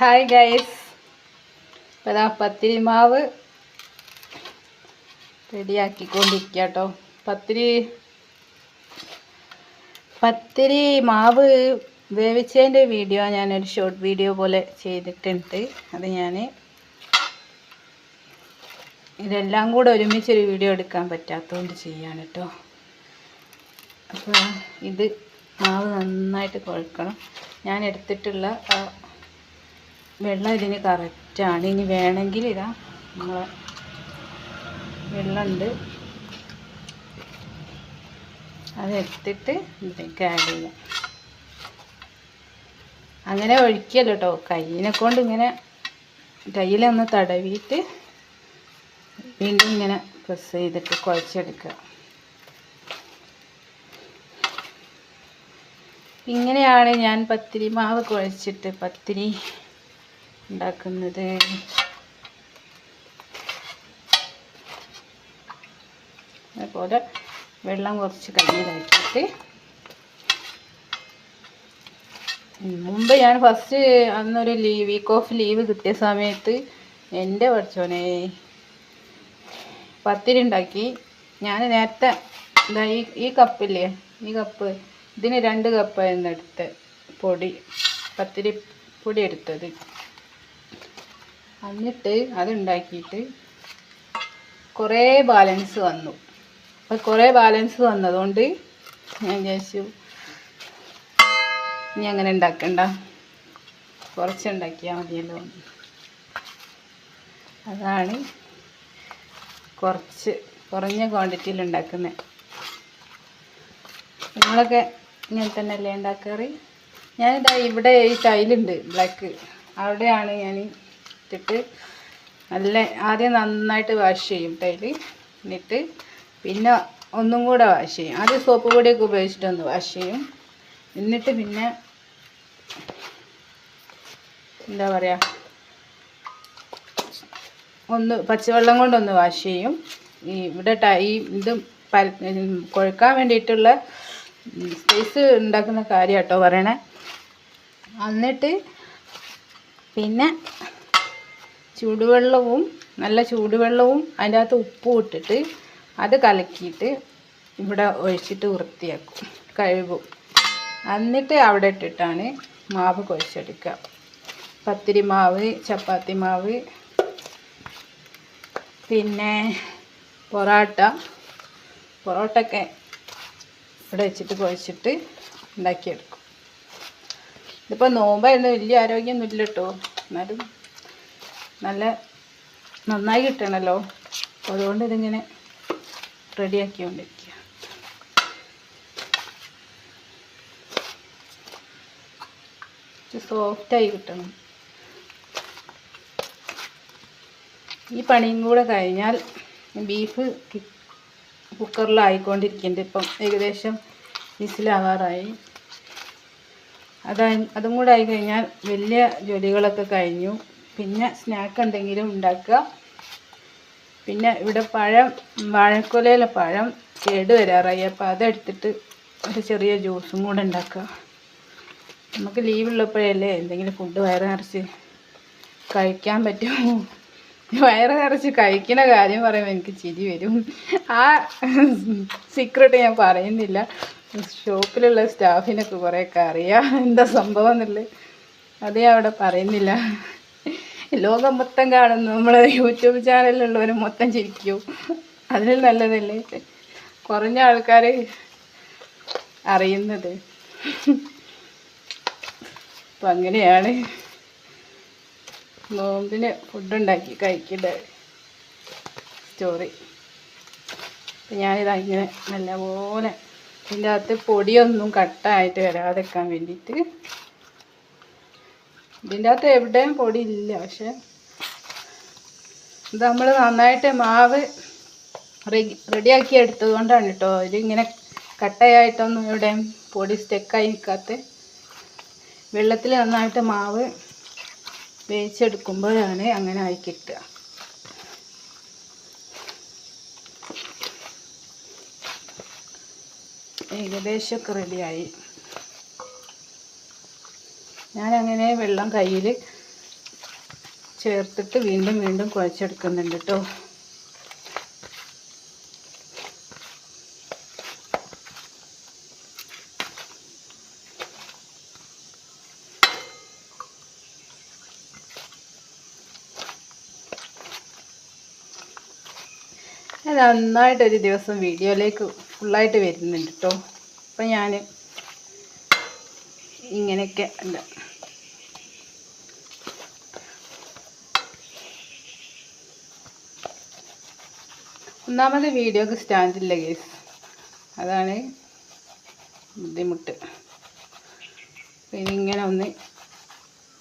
Hi guys ഇപ്പോൾ ഇതാ പത്തിരി മാവ് റെഡിയാക്കിക്കൊണ്ടിരിക്കുക കേട്ടോ പത്തിരി പത്തിരി മാവ് വേവിച്ചതിന്റെ വീഡിയോ ഞാനൊരു ഷോർട്ട് വീഡിയോ പോലെ ചെയ്തിട്ടുണ്ട്. അത് ഞാൻ ഇതെല്ലാം കൂടെ ഒരുമിച്ചൊരു വീഡിയോ എടുക്കാൻ പറ്റാത്തതുകൊണ്ട് ചെയ്യാണ് കേട്ടോ അപ്പോൾ ഇത് മാവ് നന്നായിട്ട് കുഴക്കണം. ഞാൻ എടുത്തിട്ടുള്ള വെള്ളം ഇതിന് കറക്റ്റാണ് ഇനി വേണമെങ്കിൽ ഇതാ നമ്മളെ വെള്ളമുണ്ട്. അതെടുത്തിട്ട് ഇതിലേക്ക് ആഡ് ചെയ്യാം. അങ്ങനെ ഒഴിക്കല്ലോ കേട്ടോ കയ്യിനെ കൊണ്ട് ഇങ്ങനെ കയ്യിലൊന്ന് തടവിയിട്ട് വീണ്ടും ഇങ്ങനെ പ്രസ് ചെയ്തിട്ട് കുഴച്ചെടുക്കുക. ഇങ്ങനെയാണ് ഞാൻ പത്തിരി മാവ് കുഴച്ചിട്ട് പത്തിരി ഉണ്ടാക്കുന്നത്. അതുപോലെ വെള്ളം കുറച്ച് കയ്യിലാക്കിയിട്ട് മുമ്പ് ഞാൻ ഫസ്റ്റ് അന്നൊരു ലീവ് വീക്ക് ഓഫ് ലീവ് കിട്ടിയ സമയത്ത് എന്റെ പഠിച്ചോനെ പത്തിരി ഉണ്ടാക്കി ഞാൻ നേരത്തെ ഇതാ ഈ ഈ കപ്പില്ലേ ഈ കപ്പ് ഇതിന് രണ്ട് കപ്പായിരുന്നു എടുത്ത് പൊടി പത്തിരി പൊടി എടുത്തത്. എന്നിട്ട് അതുണ്ടാക്കിയിട്ട് കുറേ ബാലൻസ് വന്നു. അപ്പോൾ കുറേ ബാലൻസ് വന്നതുകൊണ്ട് ഞാൻ വിചാരിച്ചു ഇനി അങ്ങനെ ഉണ്ടാക്കണ്ട. കുറച്ച് ഉണ്ടാക്കിയാൽ മതിയല്ലോ. അതാണ് കുറച്ച് കുറഞ്ഞ ക്വാണ്ടിറ്റിയിൽ ഉണ്ടാക്കുന്നത് നിങ്ങളൊക്കെ ഇങ്ങനെ തന്നെ അല്ലേ ഉണ്ടാക്കാറ്? ഞാനിതാ ഇവിടെ ഈ ടൈലുണ്ട് ബ്ലാക്ക് അവിടെയാണ് ഞാൻ ഇട്ടിട്ട് നല്ല ആദ്യം നന്നായിട്ട് വാഷ് ചെയ്യും ടൈൽ എന്നിട്ട് പിന്നെ ഒന്നും കൂടെ വാഷ് ചെയ്യും. ആദ്യം സോപ്പ് പൊടിയൊക്കെ ഉപയോഗിച്ചിട്ടൊന്ന് വാഷ് ചെയ്യും. എന്നിട്ട് പിന്നെ എന്താ പറയുക ഒന്ന് പച്ചവെള്ളം കൊണ്ടൊന്ന് വാഷ് ചെയ്യും. ഈ ഇവിടെ ഈ ഇത് പര കുഴക്കാൻ വേണ്ടിയിട്ടുള്ള സ്പേസ് ഉണ്ടാക്കുന്ന കാര്യം കേട്ടോ പറയണേ. എന്നിട്ട് പിന്നെ ചൂടുവെള്ളവും നല്ല ചൂടുവെള്ളവും അതിന്റെ അകത്ത് ഉപ്പും ഇട്ടിട്ട് അത് കലക്കിയിട്ട് ഇവിടെ ഒഴിച്ചിട്ട് വൃത്തിയാക്കും കഴുകും. എന്നിട്ട് അവിടെ ഇട്ടിട്ടാണ് മാവ് കുഴച്ചെടുക്കുക. പത്തിരി മാവ് ചപ്പാത്തി മാവ് പിന്നെ പൊറോട്ട. പൊറോട്ടയൊക്കെ ഇവിടെ വെച്ചിട്ട് കുഴച്ചിട്ട് ഉണ്ടാക്കിയെടുക്കും. ഇതിപ്പോൾ നോമ്പായിരുന്നു വലിയ ആരോഗ്യമൊന്നും ഇല്ല കേട്ടോ. എന്നാലും നല്ല നന്നായി കിട്ടണമല്ലോ അതുകൊണ്ട് ഇതിങ്ങനെ റെഡിയാക്കിക്കൊണ്ടിരിക്കുക സോഫ്റ്റായി കിട്ടണം. ഈ പണിയും കൂടെ കഴിഞ്ഞാൽ ബീഫ് കുക്കറിലായിക്കൊണ്ടിരിക്കുന്നുണ്ട് ഇപ്പം ഏകദേശം വിസിലാവാറായി. അതായി അതും കൂടെ ആയിക്കഴിഞ്ഞാൽ വലിയ ജോലികളൊക്കെ കഴിഞ്ഞു. പിന്നെ സ്നാക്ക് എന്തെങ്കിലും ഉണ്ടാക്കുക. പിന്നെ ഇവിടെ പഴം വാഴക്കൊലയിലെ പഴം കേട് വരാറായി. അപ്പോൾ അതെടുത്തിട്ട് ഒരു ചെറിയ ജ്യൂസും കൂടെ ഉണ്ടാക്കുക. നമുക്ക് ലീവുള്ളപ്പോഴല്ലേ എന്തെങ്കിലും ഫുഡ് വയറ് നിറച്ച് കഴിക്കാൻ പറ്റുമോ വയറ് നിറച്ച് കഴിക്കുന്ന കാര്യം പറയുമ്പോൾ എനിക്ക് ചിരി വരും. ആ സീക്രട്ട് ഞാൻ പറയുന്നില്ല. ഷോപ്പിലുള്ള സ്റ്റാഫിനൊക്കെ കുറേയൊക്കെ അറിയാം. എന്താ സംഭവം എന്നുള്ളത്. അത് ഞാൻ അവിടെ പറയുന്നില്ല. ലോകം മൊത്തം കാണുന്നു. നമ്മളെ യൂട്യൂബ് ചാനലിലുള്ളവർ മൊത്തം ചിരിക്കും. അതിൽ നല്ലതല്ലേ? കുറഞ്ഞ ആൾക്കാർ അറിയുന്നത്. അപ്പം അങ്ങനെയാണ്. നോമ്പിന് ഫുഡ് ഉണ്ടാക്കി കഴിക്കേണ്ട സ്റ്റോറി ഞാനിതാ ഇങ്ങനെ നല്ലപോലെ ഇതിന്റെ അകത്ത് പൊടിയൊന്നും കട്ടായിട്ട് വരാതെക്കാൻ വേണ്ടിയിട്ട് ഇതിന്റെ അകത്ത് എവിടെയും പൊടി ഇല്ല പക്ഷെ ഇത് നമ്മൾ നന്നായിട്ട് മാവ് റെഡി റെഡിയാക്കി എടുത്തത് കൊണ്ടാണ് കേട്ടോ. ഇതിങ്ങനെ കട്ടയായിട്ടൊന്നും എവിടെയും പൊടി സ്റ്റെക്കായി നിൽക്കാത്ത വെള്ളത്തിൽ നന്നായിട്ട് മാവ് വേവിച്ചെടുക്കുമ്പോഴാണ് അങ്ങനെ ആയി കിട്ടുക. ഏകദേശമൊക്കെ റെഡിയായി. ഞാനങ്ങനെ വെള്ളം കയ്യിൽ ചേർത്തിട്ട് വീണ്ടും വീണ്ടും കുഴച്ചെടുക്കുന്നുണ്ട് കേട്ടോ ഞാൻ നന്നായിട്ട് ഒരു ദിവസം വീഡിയോയിലേക്ക് ഫുള്ളായിട്ട് വരുന്നുണ്ട് കേട്ടോ അപ്പം ഞാൻ ഇങ്ങനെയൊക്കെ അല്ല ഒന്നാമത് വീഡിയോക്ക് സ്റ്റാൻഡില്ല കേസ് അതാണ് ബുദ്ധിമുട്ട്. പിന്നെ ഇങ്ങനെ ഒന്ന്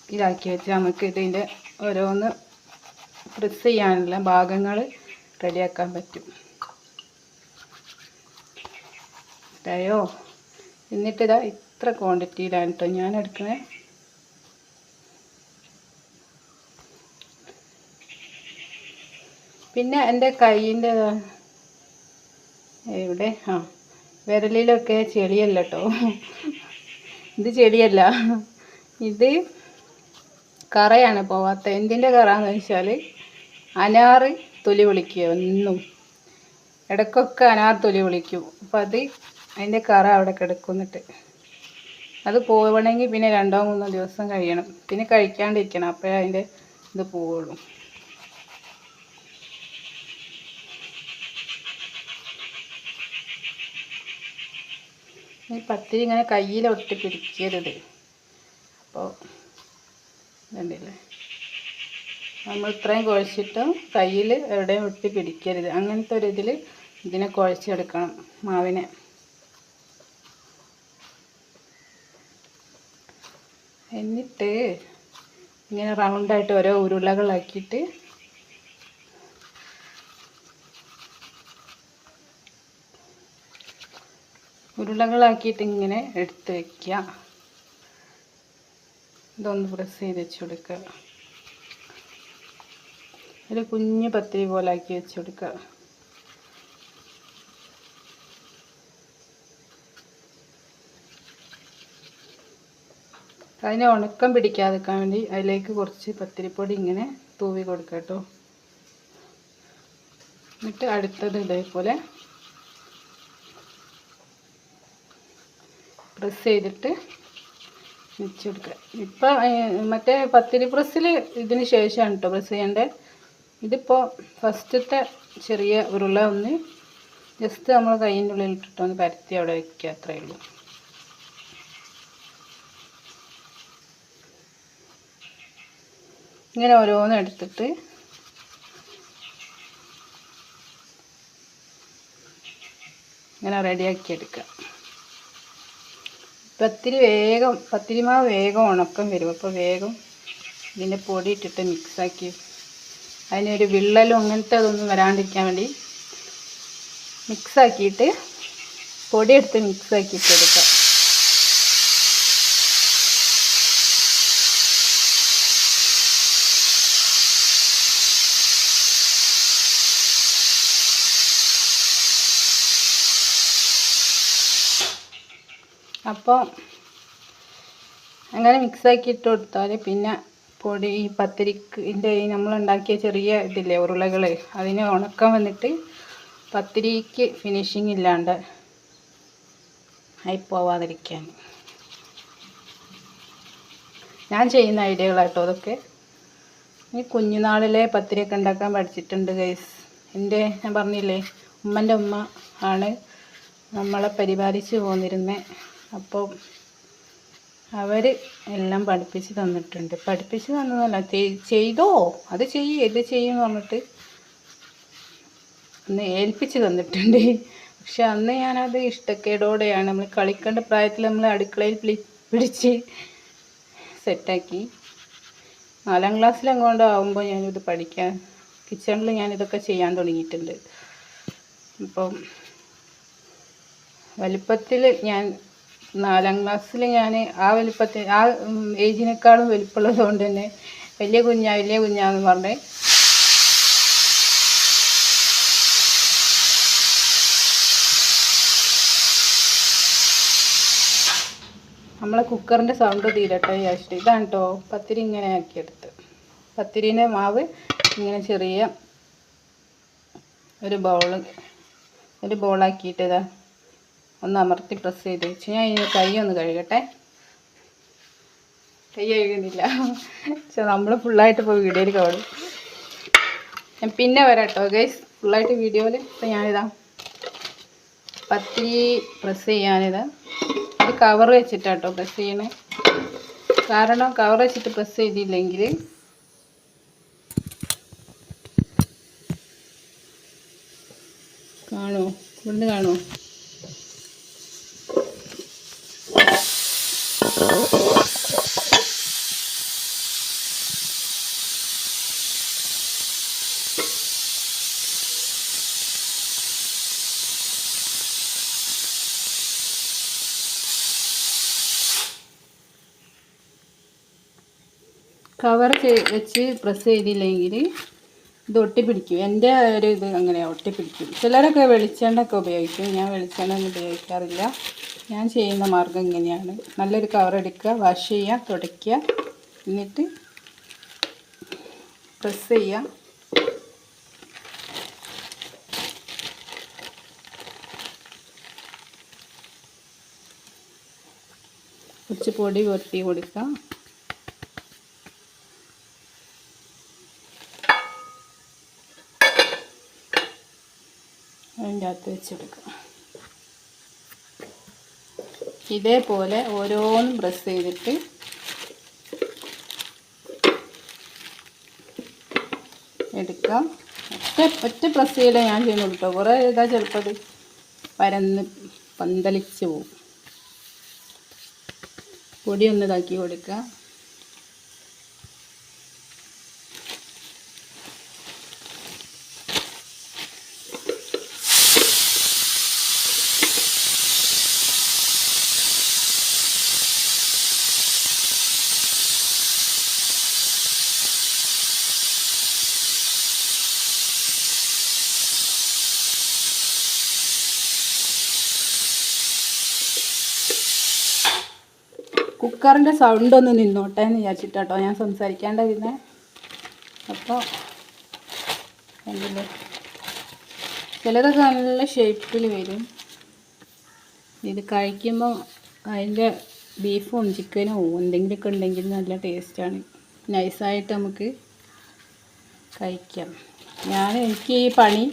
ഇതാക്കി വെച്ച് നമുക്ക് ഇതിന്റെ ഓരോന്ന് പ്രസ് ചെയ്യാനുള്ള ഭാഗങ്ങൾ റെഡിയാക്കാൻ പറ്റും. ഇതായോ? എന്നിട്ടിതാ ഇത്ര ക്വാണ്ടിറ്റിയിലാണ് കേട്ടോ ഞാൻ എടുക്കണേ. പിന്നെ എന്റെ കയ്യിന്റെ എവിടെ? ആ വിരലിലൊക്കെ ചെളിയല്ല കേട്ടോ ഇത് ചെളിയല്ല. ഇത് കറയാണ് പോവാത്ത. എന്തിന്റെ കറയെന്ന് വെച്ചാൽ അനാറ് തൊലി വിളിക്കുക ഒന്നും. ഇടയ്ക്കൊക്കെ അനാർ തൊലി വിളിക്കും അപ്പം അത് അതിന്റെ കറ അവിടെ കിടക്കുന്നിട്ട് അത് പോവണമെങ്കിൽ പിന്നെ രണ്ടോ മൂന്നോ ദിവസം കഴിയണം. പിന്നെ കഴിക്കാണ്ടിരിക്കണം. അപ്പോഴേ അതിന്റെ ഇത് പോവുള്ളൂ. ഈ പത്തിരി ഇങ്ങനെ കയ്യിൽ ഒട്ടി പിടിക്കരുത്. അപ്പോൾ ഇതുണ്ടല്ലേ നമ്മൾ ഇത്രയും കുഴച്ചിട്ടും കയ്യിൽ എവിടെയും ഒട്ടി പിടിക്കരുത്. അങ്ങനത്തെ ഒരു ഇതിൽ ഇതിനെ കുഴച്ചെടുക്കണം മാവിനെ. എന്നിട്ട് ഇങ്ങനെ റൗണ്ടായിട്ട് ഓരോ ഉരുളകളാക്കിയിട്ട് ഉരുളകളാക്കിയിട്ട് ഇങ്ങനെ എടുത്ത് വയ്ക്കുക ഇതൊന്ന് പ്രസ് ചെയ്ത് വെച്ച് കൊടുക്കുക. ഒരു കുഞ്ഞ് പത്തിരി പോലെ ആക്കി വെച്ച് കൊടുക്കുക. അതിനെ ഉണക്കം പിടിക്കാതിരിക്കാൻ വേണ്ടി അതിലേക്ക് കുറച്ച് പത്തിരിപ്പൊടി ഇങ്ങനെ തൂവി കൊടുക്കുക കേട്ടോ. എന്നിട്ട് അടുത്തത് ഇതേപോലെ പ്രസ് ചെയ്തിട്ട് വെച്ച് കൊടുക്കുക. ഇപ്പം മറ്റേ പത്തിരി പ്രസ്സിൽ ഇതിന് ശേഷമാണ് കേട്ടോ പ്രസ് ചെയ്യേണ്ടത്. ഇതിപ്പോൾ ഫസ്റ്റത്തെ ചെറിയ ഉരുള ഒന്ന് ജസ്റ്റ് നമ്മൾ കയ്യിന്റെ ഒന്ന് പരത്തി അവിടെ വയ്ക്കുക അത്രയേ ഉള്ളൂ. ഇങ്ങനെ ഓരോന്ന് എടുത്തിട്ട് ഇങ്ങനെ റെഡിയാക്കി എടുക്കുക. പത്തിരി വേഗം പത്തിരി മാവ് വേഗം ഉണക്കം വരും. അപ്പോൾ വേഗം ഇതിന്റെ പൊടി ഇട്ടിട്ട് മിക്സാക്കി അതിനൊരു വിള്ളലും അങ്ങനത്തെ അതൊന്നും വരാണ്ടിരിക്കാൻ വേണ്ടി മിക്സാക്കിയിട്ട് പൊടിയെടുത്ത് മിക്സാക്കിയിട്ട് എടുക്കുക. അപ്പോൾ അങ്ങനെ മിക്സാക്കി ഇട്ട് കൊടുത്താൽ പിന്നെ പൊടി ഈ പത്തിരിക്ക് ഇതിന്റെ ഈ നമ്മളുണ്ടാക്കിയ ചെറിയ ഇതില്ലേ ഉരുളകൾ അതിന് ഉണക്കം വന്നിട്ട് പത്തിരിക്ക് ഫിനിഷിങ് ഇല്ലാണ്ട് ആയി പോവാതിരിക്കാൻ ഞാൻ ചെയ്യുന്ന ഐഡിയകളാട്ടോ അതൊക്കെ ഈ കുഞ്ഞുനാളിലെ പത്തിരിയൊക്കെ ഉണ്ടാക്കാൻ പഠിച്ചിട്ടുണ്ട് ഗൈസ് എന്റെ ഞാൻ പറഞ്ഞില്ലേ ഉമ്മന്റെ ഉമ്മ ആണ് നമ്മളെ പരിപാലിച്ച് പോന്നിരുന്നത് അപ്പോൾ അവർ എല്ലാം പഠിപ്പിച്ച് തന്നിട്ടുണ്ട്. പഠിപ്പിച്ച് തന്നതല്ല ചെയ്തോ? അത് ചെയ്യ് ഇത് ചെയ്യുമെന്ന് പറഞ്ഞിട്ട് ഒന്ന് ഏൽപ്പിച്ച് തന്നിട്ടുണ്ട്. പക്ഷെ അന്ന് ഞാനത് ഇഷ്ടക്കേടോടെയാണ് നമ്മൾ കളിക്കേണ്ട പ്രായത്തിൽ നമ്മൾ അടുക്കളയിൽ പിടി പിടിച്ച് സെറ്റാക്കി. നാലാം ക്ലാസ്സിലെങ്ങോണ്ടോ ആകുമ്പോൾ ഞാനിത് പഠിക്കാൻ കിച്ചണിൽ ഞാനിതൊക്കെ ചെയ്യാൻ തുടങ്ങിയിട്ടുണ്ട്. അപ്പം വലിപ്പത്തിൽ ഞാൻ നാലാം ക്ലാസ്സിൽ ഞാൻ ആ വലിപ്പത്തിൽ ആ ഏജിനേക്കാളും വലിപ്പമുള്ളത് കൊണ്ട് തന്നെ വലിയ കുഞ്ഞാ വലിയ കുഞ്ഞാന്ന് പറഞ്ഞ് നമ്മളെ കുക്കറിന്റെ സൗണ്ട് തീരട്ടെ വിചാരിച്ചിട്ട്. ഇതാണ് കേട്ടോ പത്തിരി ഇങ്ങനെ ആക്കിയെടുത്ത്. പത്തിരീന്റെ മാവ് ഇങ്ങനെ ചെറിയ ഒരു ബൗൾ ഒരു ബോളാക്കിയിട്ട് ഇതാ ഒന്ന് അമർത്തി പ്രസ് ചെയ്ത് വെച്ച്. ഞാൻ ഇനി കൈ ഒന്ന് കഴുകട്ടെ. കൈ കഴുകുന്നില്ല. പക്ഷെ നമ്മൾ ഫുള്ളായിട്ട് ഇപ്പോൾ വീഡിയോയിൽ കാണും. ഞാൻ പിന്നെ വരാം കേട്ടോ ഗൈസ് ഫുള്ളായിട്ട് വീഡിയോയിൽ ഇപ്പം ഞാനിതാ പത്തിരി പ്രസ് ചെയ്യാനിത്. ഒരു കവർ വെച്ചിട്ടാട്ടോ പ്രസ് ചെയ്യണേ. കാരണം കവർ വെച്ചിട്ട് പ്രസ് ചെയ്തില്ലെങ്കിൽ കാണോ ഇവിടുന്ന് കാണോ കവർ വെച്ച് പ്രസ് ചെയ്തില്ലെങ്കിൽ ഇത് ഒട്ടിപ്പിടിക്കും. എന്റെ ഒരു ഇത് അങ്ങനെ ഒട്ടിപ്പിടിക്കും. ചിലരൊക്കെ വെളിച്ചെണ്ണയൊക്കെ ഉപയോഗിക്കും. ഞാൻ വെളിച്ചെണ്ണ ഒന്നും ഉപയോഗിക്കാറില്ല. ഞാൻ ചെയ്യുന്ന മാർഗം ഇങ്ങനെയാണ്. നല്ലൊരു കവർ എടുക്കുക വാഷ് ചെയ്യുക തുടയ്ക്കുക. എന്നിട്ട് പ്രസ് ചെയ്യുക. കുറച്ച് പൊടി പുരട്ടി കൊടുക്കുക. അതിന്റെ അകത്ത് വെച്ചെടുക്കുക. ഇതേപോലെ ഓരോന്നും പ്രസ് ചെയ്തിട്ട് എടുക്കാം ഒറ്റ ഒറ്റ പ്രസ് ചെയ്യലേ ഞാൻ ചെയ്യുന്നുള്ളൂ കേട്ടോ കുറേ ഇതാ ചിലപ്പോൾ അത് പരന്ന് പന്തലിച്ച് പോവും. പൊടി ഒന്ന് ഇതാക്കി കൊടുക്കുക. കുക്കറിന്റെ സൗണ്ട് ഒന്ന് നിന്നോട്ടെ എന്ന് വിചാരിച്ചിട്ടോ ഞാൻ സംസാരിക്കാണ്ട് പിന്നെ അപ്പോൾ ചിലതൊക്കെ നല്ല ഷേപ്പിൽ വരും. ഇത് കഴിക്കുമ്പോൾ അതിന്റെ ബീഫും ചിക്കനും എന്തെങ്കിലുമൊക്കെ ഉണ്ടെങ്കിൽ നല്ല ടേസ്റ്റാണ് നൈസായിട്ട് നമുക്ക് കഴിക്കാം. ഞാൻ എനിക്ക് ഈ പണി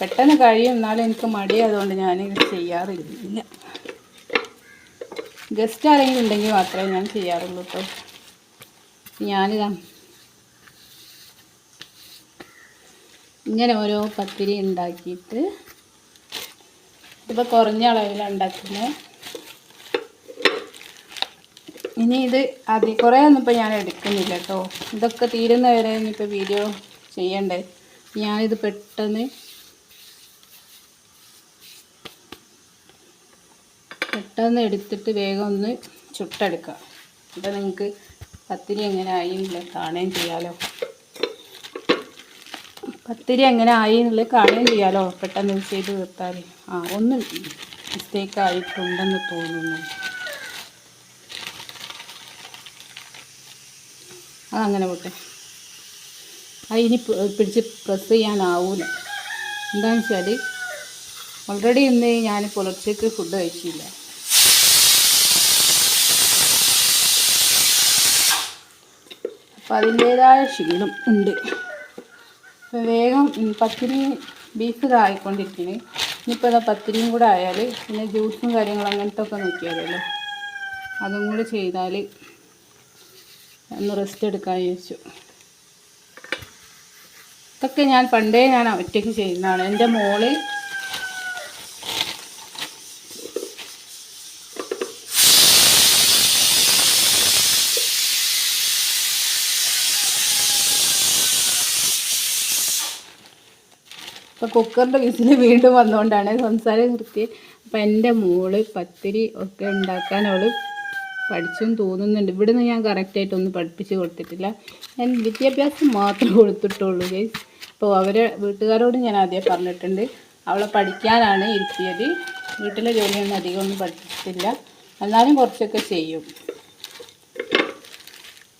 പെട്ടെന്ന് കഴിയും എന്നാലും എനിക്ക് മടിയായതുകൊണ്ട് ഞാൻ ഇത് ചെയ്യാറില്ല. ഗസ്റ്റ് ആരെങ്കിലും ഉണ്ടെങ്കിൽ മാത്രമേ ഞാൻ ചെയ്യാറുള്ളൂ കേട്ടോ ഞാനിതാ. ഇങ്ങനെ ഓരോ പത്തിരി ഉണ്ടാക്കിയിട്ട് ഇതിപ്പോൾ കുറഞ്ഞ അളവിലാണ് ഉണ്ടാക്കുന്നത് ഇനി ഇത് അതി കുറേ ഒന്നും ഇപ്പോൾ ഞാൻ എടുക്കുന്നില്ല കേട്ടോ ഇതൊക്കെ തീരുന്ന വരെ ഇനിയിപ്പോൾ വീഡിയോ ചെയ്യണ്ടേ? ഞാനിത് പെട്ടെന്ന് പെട്ടെന്ന് എടുത്തിട്ട് വേഗം ഒന്ന് ചുട്ടെടുക്കുക അപ്പോൾ നിങ്ങൾക്ക് പത്തിരി എങ്ങനെ ആയി എന്നുള്ളത് കാണുകയും ചെയ്യാമല്ലോ പത്തിരി എങ്ങനെ ആയി എന്നുള്ളത് കാണുകയും ചെയ്യാമല്ലോ പെട്ടെന്ന് ചെയ്ത് തീർത്താൽ ആ ഒന്ന് മിസ്റ്റേക്ക് ആയിട്ടുണ്ടെന്ന് തോന്നുന്നു. അതങ്ങനെ പോട്ടെ. അത് ഇനി പിടിച്ച് പ്രസ് ചെയ്യാനാവൂല. എന്താണെന്ന് വെച്ചാൽ ഓൾറെഡി ഇന്ന് ഞാൻ പുലർച്ചയ്ക്ക് ഫുഡ് കഴിച്ചില്ല. അപ്പം അതിന്റേതായ ക്ഷീണം ഉണ്ട്. അപ്പോൾ വേഗം പത്തിരി ബീഫ് ഇതായിക്കൊണ്ടിരിക്കണേ ഇനിയിപ്പോൾ അതാ പത്തിരിയും കൂടെ ആയാൽ പിന്നെ ജ്യൂസും കാര്യങ്ങളും അങ്ങനത്തെ ഒക്കെ നോക്കിയാലല്ലോ അതും കൂടെ ചെയ്താൽ ഒന്ന് റെസ്റ്റ് എടുക്കാൻ ചോദിച്ചു ഇതൊക്കെ ഞാൻ പണ്ടേ ഞാൻ ഒറ്റയ്ക്ക് ചെയ്യുന്നതാണ്. എന്റെ മോൾ ഇപ്പോൾ കുക്കറിന്റെ വിസിൽ വീണ്ടും വന്നുകൊണ്ടാണ് സംസാരം നിർത്തി അപ്പോൾ എന്റെ മോൾ പത്തിരി ഒക്കെ ഉണ്ടാക്കാൻ അവൾ പഠിച്ചും തോന്നുന്നുണ്ട്. ഇവിടുന്ന് ഞാൻ കറക്റ്റായിട്ടൊന്നും പഠിപ്പിച്ച് കൊടുത്തിട്ടില്ല. ഞാൻ വിദ്യാഭ്യാസം മാത്രമേ കൊടുത്തിട്ടുള്ളൂ ഗൈസ് അപ്പോൾ അവരെ വീട്ടുകാരോട് ഞാൻ ആദ്യം പറഞ്ഞിട്ടുണ്ട്. അവളെ പഠിക്കാനാണ് ഇരുത്തിയത് വീട്ടിലെ ജോലിയൊന്നും അധികം ഒന്നും പഠിപ്പിച്ചിട്ടില്ല എന്നാലും കുറച്ചൊക്കെ ചെയ്യും.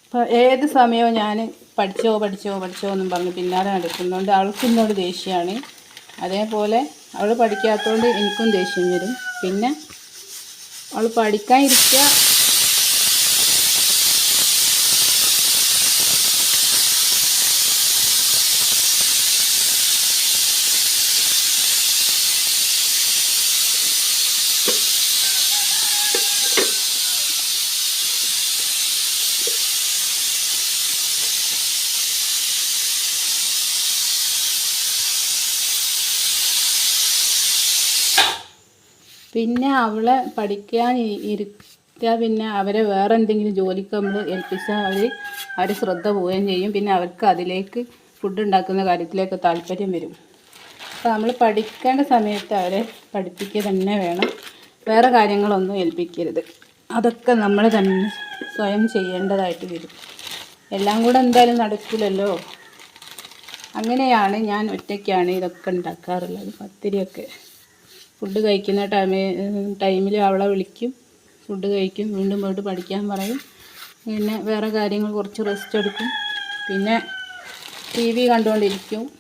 അപ്പോൾ ഏത് സമയവും ഞാൻ പഠിച്ചോ പഠിച്ചോ പഠിച്ചോ എന്നും പറഞ്ഞ് പിന്നാലെ നടക്കുന്നതുകൊണ്ട് അവൾക്ക് എന്നോട് ദേഷ്യമാണ് അതേപോലെ അവൾ പഠിക്കാത്തതുകൊണ്ട് എനിക്കും ദേഷ്യം വരും. പിന്നെ അവൾ പഠിക്കാൻ ഇരിക്കുക പിന്നെ അവളെ പഠിക്കാൻ ഇ- പിന്നെ അവരെ വേറെ എന്തെങ്കിലും ജോലിക്ക് നമ്മൾ ഏൽപ്പിച്ചാൽ അവർ അവർ ശ്രദ്ധ പോവുകയും ചെയ്യും. പിന്നെ അവർക്ക് അതിലേക്ക് ഫുഡ് ഉണ്ടാക്കുന്ന കാര്യത്തിലേക്ക് താല്പര്യം വരും. അപ്പോൾ നമ്മൾ പഠിക്കേണ്ട സമയത്ത് അവരെ പഠിപ്പിക്കുക തന്നെ വേണം. വേറെ കാര്യങ്ങളൊന്നും ഏൽപ്പിക്കരുത്. അതൊക്കെ നമ്മൾ തന്നെ സ്വയം ചെയ്യേണ്ടതായിട്ട് വരും. എല്ലാം കൂടെ എന്തായാലും നടക്കില്ലല്ലോ? അങ്ങനെയാണ് ഞാൻ ഒറ്റയ്ക്കാണ് ഇതൊക്കെ ഉണ്ടാക്കാറുള്ളത്. പത്തിരിയൊക്കെ. ഫുഡ് കഴിക്കുന്ന ടൈം ടൈമിൽ അവളെ വിളിക്കും. ഫുഡ് കഴിക്കും. വീണ്ടും പോയിട്ട് പഠിക്കാൻ പറയും. പിന്നെ വേറെ കാര്യങ്ങൾ കുറച്ച് റെസ്റ്റ് എടുക്കും. പിന്നെ ടി വി കണ്ടുകൊണ്ടിരിക്കും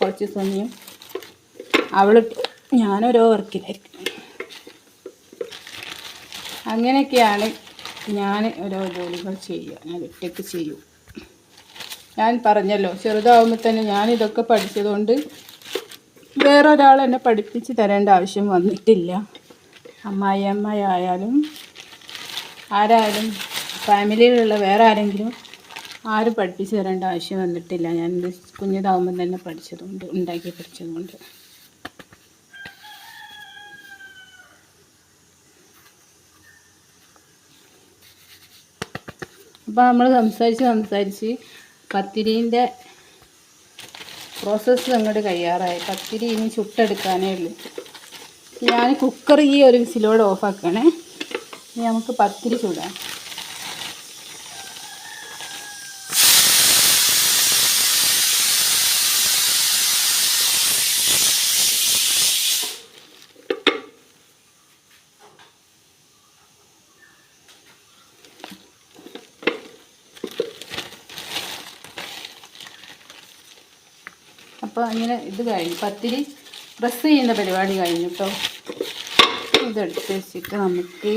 കുറച്ച് സമയം. അവൾ ഞാനോരോ വർക്കിലായിരിക്കും അങ്ങനെയൊക്കെയാണ് ഞാൻ ഓരോ ജോലികൾ ചെയ്യുക. ഞാൻ ഒറ്റയ്ക്ക് ചെയ്യും. ഞാൻ പറഞ്ഞല്ലോ ചെറുതാവുമ്പോൾ തന്നെ ഞാനിതൊക്കെ പഠിച്ചതുകൊണ്ട് വേറൊരാൾ എന്നെ പഠിപ്പിച്ച് തരേണ്ട ആവശ്യം വന്നിട്ടില്ല. അമ്മായി അമ്മയായാലും ആരായാലും ഫാമിലിയിലുള്ള വേറെ ആരെങ്കിലും ആരും പഠിപ്പിച്ച് തരേണ്ട ആവശ്യം വന്നിട്ടില്ല. ഞാൻ കുഞ്ഞിതാവുമ്പം തന്നെ പഠിച്ചതുകൊണ്ട് ഉണ്ടാക്കി പഠിച്ചതുകൊണ്ട്. അപ്പോൾ നമ്മൾ സംസാരിച്ച് സംസാരിച്ച് പത്തിരീന്റെ പ്രോസസ്സ് അങ്ങോട്ട് കഴിയാറായി. പത്തിരി ഇനി ചുട്ടെടുക്കാനേ ഉള്ളൂ. ഞാൻ കുക്കർ ഈ ഒരു വിസിലോട് ഓഫാക്കണേ ഇനി നമുക്ക് പത്തിരി ചുടാം. അങ്ങനെ ഇത് കഴിഞ്ഞു. പത്തിരി പ്രസ് ചെയ്യുന്ന പരിപാടി കഴിഞ്ഞു കേട്ടോ ഇതെടുത്ത് വെച്ചിട്ട് നമുക്ക്